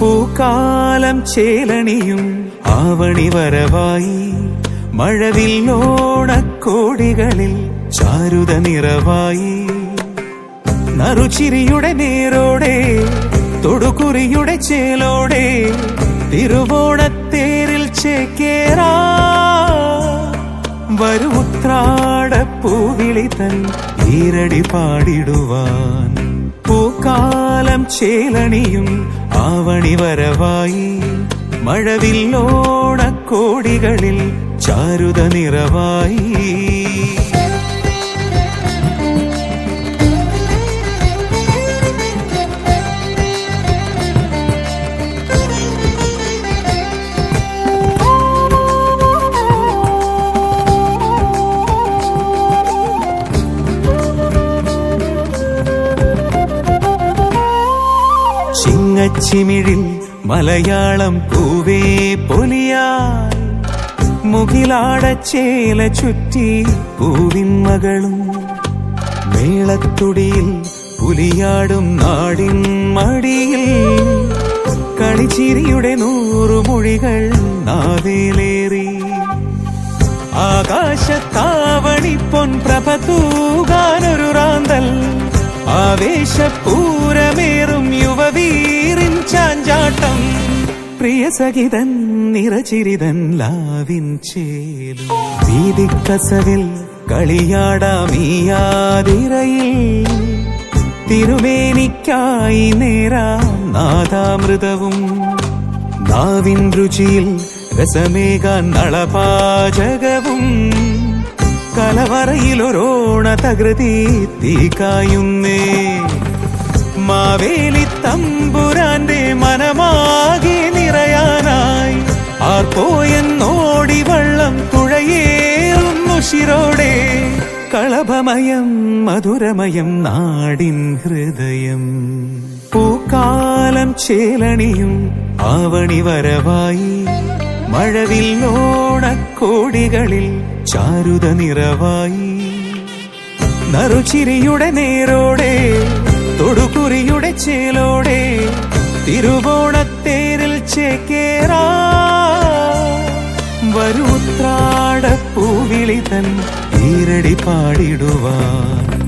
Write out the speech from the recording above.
പൂക്കാലം ചേലണിയും ആവണി വരവായി. മഴവില്ലോണക്കോടികളിൽ ചാരുത നിറവായി. നറുചിരിയുടെ നേരോടെ തൊടുകുറിയുടെ ചേലോടെ തിരുവോണത്തേരിൽ ചേക്കേറാ. വരുത്രാട പൂവിളി തൻ ഈരടി പാടിടുവാൻ. പൂക്കാലം ചേലണിയും ആവണി വരവായി. മഴവില്ലോണക്കോടികളിൽ ചാരുത നിറവായി. ചിങ്ങച്ചിമിഴിൽ മലയാളം പൂവേ പൊലിയായി. മുകിലാടച്ചേല ചുറ്റി പൂവിൻ മകളും മേളത്തുടിയിൽ പുലിയാടും നാടിൻ മടിയിൽ. കളിച്ചിരിയുടെ നൂറുമൊഴികൾ നാവേലേറി. ആകാശത്താവണി പൊൻപ്രഭ തൂകാനൊരു റാന്തൽ. യുവവീറിൻ ചാഞ്ചാട്ടം പ്രിയ സഹിതൻ നിറചിരിതൻ ലാവിൻ ചേലും. വീതിക്കസവിൽ കളിയാടാമീയാതിരയിൽ തിരുമേനിക്കായി നേരാം നാദാമൃതവും. നാവിൻ രുചിയിൽ രസമേകാൻ നളപാചകവും. കലവറയിലൊരോണ തകൃതി തീക്കായുന്നേ മാവേലി തമ്പുരാന്റെ മനമാകെ നിറയാനായി. ആർപ്പോയെന്നോടി വള്ളം തുഴയേറുന്നു ശിരോടെ കളഭമയം മധുരമയം നാടിൻ ഹൃദയം. പൂക്കാലം ചേലണിയും ആവണി വരവായി. മഴവില്ലോണക്കോടികളിൽ ചാരുത നിറവായി. നറുചിരിയുടെ നേരോടെ തൊടുകുറിയുടെ ചേലോടെ തിരുവോണത്തേരിൽ ചേക്കേറാ വരുത്രാട പൂവിളി തൻ ഈരടി പാടിടുവാൻ.